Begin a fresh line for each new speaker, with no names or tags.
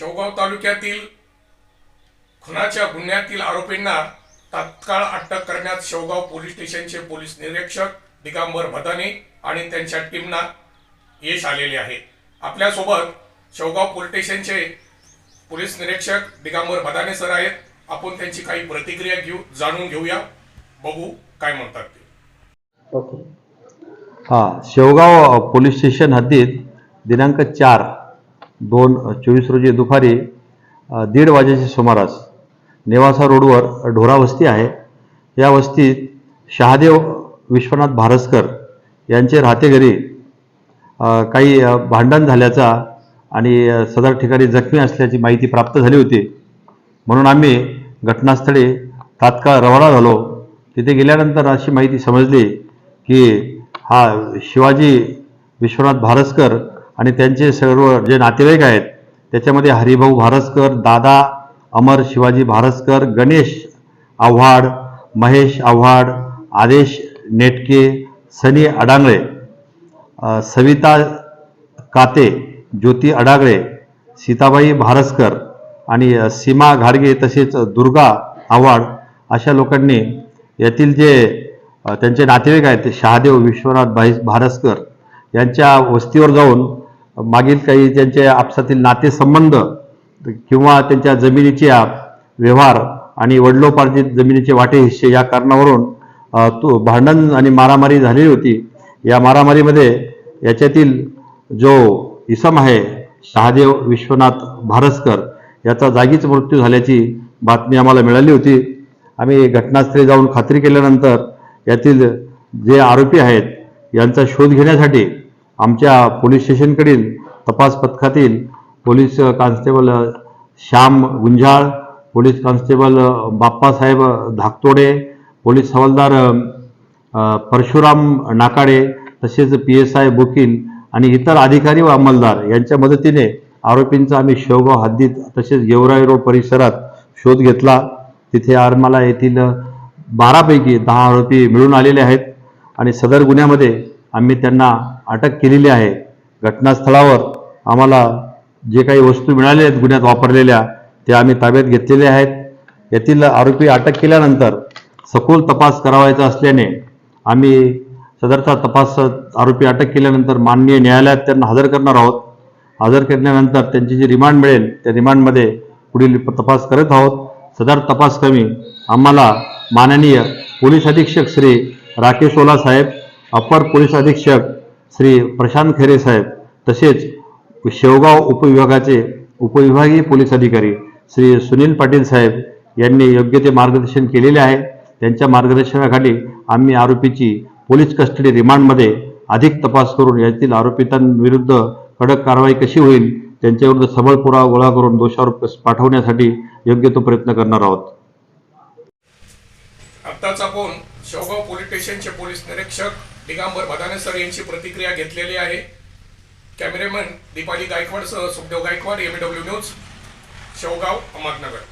शेवगाव तालुक्यातील खुनाच्या गुन्ह्यातील आरोपींना तात्काळ अटक करण्यात शेवगाव पोलीस स्टेशनचे पोलीस निरीक्षक दिगंबर भदाने आणि त्यांच्या टीमना यश आलेले आहे. आपल्यासोबत शेवगाव पोलीस स्टेशनचे पोलीस निरीक्षक दिगंबर भदाने सर आहेत. आपण त्यांची काही प्रतिक्रिया घेऊ जाणून घेऊया. बघू काय म्हणतात ते.
हा शेवगाव पोलीस स्टेशन हद्दीत दिनांक चार दोन चोवीस रोजी दुपारी दीड वाजेच्या सुमारास नेवासा रोडवर ढोरा वस्ती आहे. या वस्तीत शहादेव विश्वनाथ भारसकर यांचे राहते घरी काही भांडण झाल्याचा आणि सदर ठिकाणी जखमी असल्याची माहिती प्राप्त झाली होती. म्हणून आम्ही घटनास्थळी तात्काळ रवाना झालो. तिथे गेल्यानंतर अशी माहिती समजली की हा शिवाजी विश्वनाथ भारसकर आणि त्यांचे सर्व जे नातेवाईक आहेत त्याच्यामध्ये हरिभाऊ भारसकर दादा अमर शिवाजी भारसकर गणेश आव्हाड महेश आव्हाड आदेश नेटके सनी अडांगळे सविता काते ज्योती अडागळे सीताबाई भारसकर आणि सीमा घाडगे तसेच दुर्गा आव्हाड अशा लोकांनी यातील जे त्यांचे नातेवाईक आहेत ते शहादेव विश्वनाथ भाई भारसकर यांच्या वस्तीवर जाऊन मागील काही त्यांचे आपसातील नातेसंबंध किंवा त्यांच्या जमिनीच्या व्यवहार आणि वडिलोपार्जित जमिनीचे वाटे हिस्से या कारणावरून तो भांडण आणि मारामारी झालेली होती. या मारामारीमध्ये याच्यातील जो इसम आहे शहादेव विश्वनाथ भारसकर याचा जागीच मृत्यू झाल्याची बातमी आम्हाला मिळाली होती. आम्ही घटनास्थळी जाऊन खात्री केल्यानंतर यातील जे आरोपी आहेत यांचा शोध घेण्यासाठी आमच्या पोलीस स्टेशनकडील तपास पथकातील police constable Shyam Gunjal police constable Bappasaheb Dhaktode police हवालदार परशुराम नाकाडे तसेच पी एस आय बोकील आणि इतर अधिकारी व अंमलदार यांच्या मदतीने आरोपींचा आम्ही शेवगाव हद्दीत तसेच गेवराई रोड परिसरात शोध घेतला. तिथे आरमाला येथील बारापैकी दहा आरोपी मिळून आलेले आहेत आणि सदर गुन्ह्यामध्ये आम्ही त्यांना अटक केलेली आहे. घटनास्थळावर आम्हाला जे काही वस्तू मिळाल्या आहेत गुन्ह्यात वापरलेल्या त्या आम्ही ताब्यात घेतलेल्या आहेत. यातील आरोपी अटक केल्यानंतर सखोल तपास करावायचा असल्याने आम्ही सदरचा तपास आरोपी अटक केल्यानंतर माननीय न्यायालयात त्यांना हजर करणार आहोत. हजर केल्यानंतर त्यांची जी रिमांड मिळेल त्या रिमांडमध्ये पुढील तपास करत आहोत. सदर तपास कमी आम्हाला माननीय पोलीस अधीक्षक श्री राकेश ओला साहेब अपर पोलीस अधीक्षक श्री प्रशांत खैरे साहेब तसेच शेवगाव उपविभागाचे उपविभागीय पोलीस अधिकारी श्री सुनील पाटील साहेब यांनी योग्य ते मार्गदर्शन केलेले आहे. त्यांच्या मार्गदर्शनाखाली आम्ही आरोपीची पोलीस कस्टडी रिमांडमध्ये अधिक तपास करून यातील आरोपितांविरुद्ध कडक कारवाई कशी होईल त्यांच्याविरुद्ध सबळ पुरावा गोळा करून दोषारोप पाठवण्यासाठी योग्य तो प्रयत्न करणार आहोत.
आत्ताच आपण शेवगाव पोलीस स्टेशनचे पोलीस निरीक्षक दिगंबर भदाने सर यांची प्रतिक्रिया घेतलेली आहे. कॅमेरेमन दीपाली गायकवाडसह सुखदेव गायकवाड एमडब्ल्यू न्यूज शेवगाव अहमदनगर.